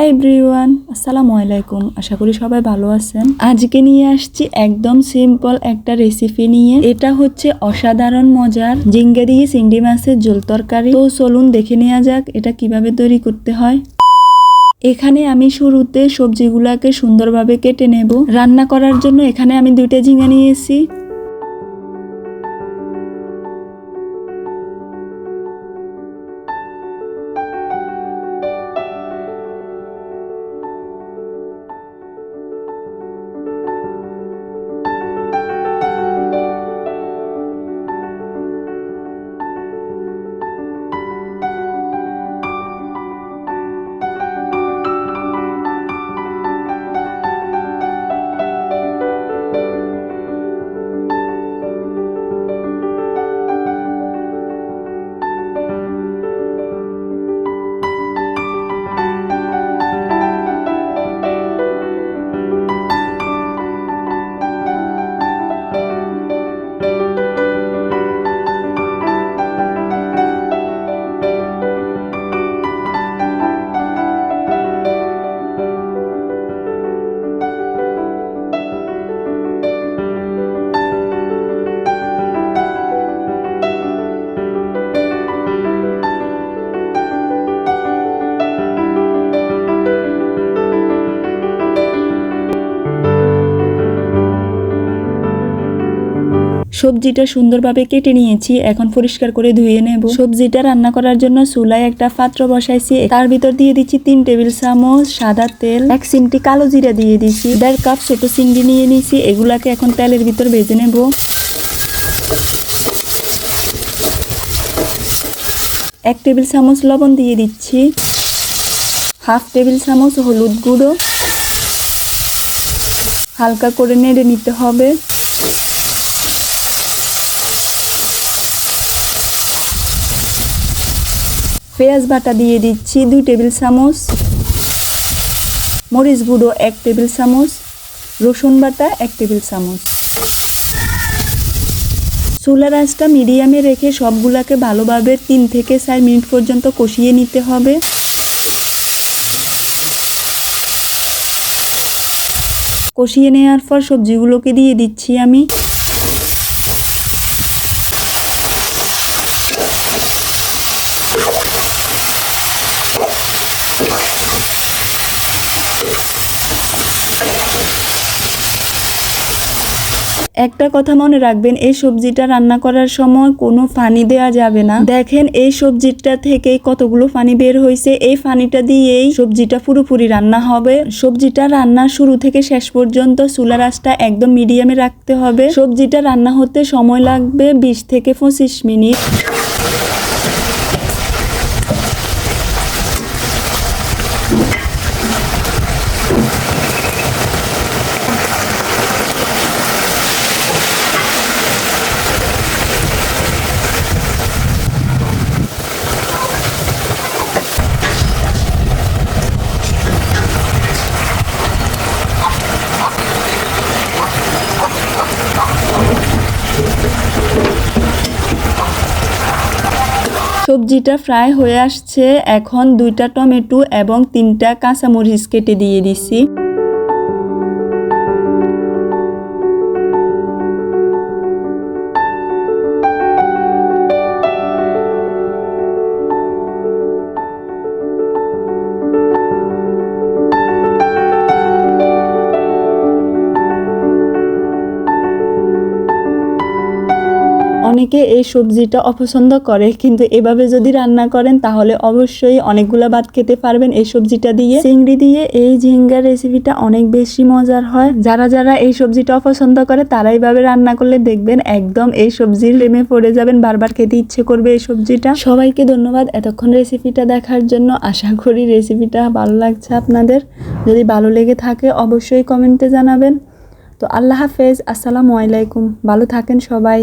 Hi everyone আসসালামু আলাইকুম। আশা করি সবাই ভালো আছেন। আজকে নিয়ে আসছি একদম সিম্পল একটা রেসিপি নিয়ে। এটা হচ্ছে অসাধারণ মজার জিঙ্গে দিয়ে চিংড়ি মাছের ঝোল তরকারি। তো চলুন দেখে নেওয়া যাক এটা কীভাবে তৈরি করতে হয়। এখানে আমি শুরুতে সবজিগুলাকে সুন্দরভাবে কেটে নেব। রান্না করার জন্য এখানে আমি দুইটা ঝিঙ্গা নিয়েছি। সবজিটা সুন্দরভাবে কেটে নিয়েছি, এখন পরিষ্কার করে ধুয়ে নেব। সবজিটা রান্না করার জন্য চুলায় একটা পাত্র বসাইছি। তার ভিতর দিয়ে দিচ্ছি তিন টেবিল চামচ সাদা তেল, এক চিমটি কালো জিরা দিয়ে দিচ্ছি। দেড় কাপ ছোট চিংড়ি নিয়ে নিয়েছি, এগুলাকে এখন তেলের ভিতর ভেজে নেব। এক টেবিল চামচ লবণ দিয়ে দিচ্ছি। হাফ টেবিল চামচ হলুদ গুঁড়ো। হালকা করে নেড়ে নিতে হবে। পেঁয়াজ বাটা দিয়ে দিচ্ছি দুই টেবিল চামচ, মরিচ গুঁড়ো এক টেবিল চামচ, রসুন বাটা এক টেবিল চামচ। চুলার আঁচটা মিডিয়ামে রেখে সবগুলাকে ভালোভাবে তিন থেকে চার মিনিট পর্যন্ত কষিয়ে নিতে হবে। কষিয়ে নেওয়ার পর সবজিগুলোকে দিয়ে দিচ্ছি আমি। একটা কথা মনে রাখবেন, এই সবজিটা রান্না করার সময় কোনো ফানি দেয়া যাবে না। দেখেন, এই সবজিটা থেকেই কতগুলো ফানি বের হয়েছে এই ফানিটা দিয়েই সবজিটা পুরোপুরি রান্না হবে। সবজিটা রান্না শুরু থেকে শেষ পর্যন্ত চুলার আঁচটা একদম মিডিয়ামে রাখতে হবে। সবজিটা রান্না হতে সময় লাগবে বিশ থেকে পঁচিশ মিনিট। সবজিটা ফ্রাই হয়ে আসছে। এখন দুইটা টমেটো এবং তিনটা কাঁচামরিচ কেটে দিয়ে দিছি। অনেকে এই সবজিটা অপছন্দ করে, কিন্তু এভাবে যদি রান্না করেন, তাহলে অবশ্যই অনেকগুলো ভাত খেতে পারবেন এই সবজিটা দিয়ে। চিংড়ি দিয়ে এই ঝিঙ্গার রেসিপিটা অনেক বেশি মজার হয়। যারা যারা এই সবজিটা অপছন্দ করে, তারা এইভাবে রান্না করলে দেখবেন একদম এই সবজির প্রেমে পড়ে যাবেন, বারবার খেতে ইচ্ছে করবে এই সবজিটা। সবাইকে ধন্যবাদ এতক্ষণ রেসিপিটা দেখার জন্য। আশা করি রেসিপিটা ভালো লাগছে আপনাদের। যদি ভালো লেগে থাকে, অবশ্যই কমেন্টে জানাবেন। তো আল্লাহ হাফেজ, আসসালামু আলাইকুম। ভালো থাকেন সবাই।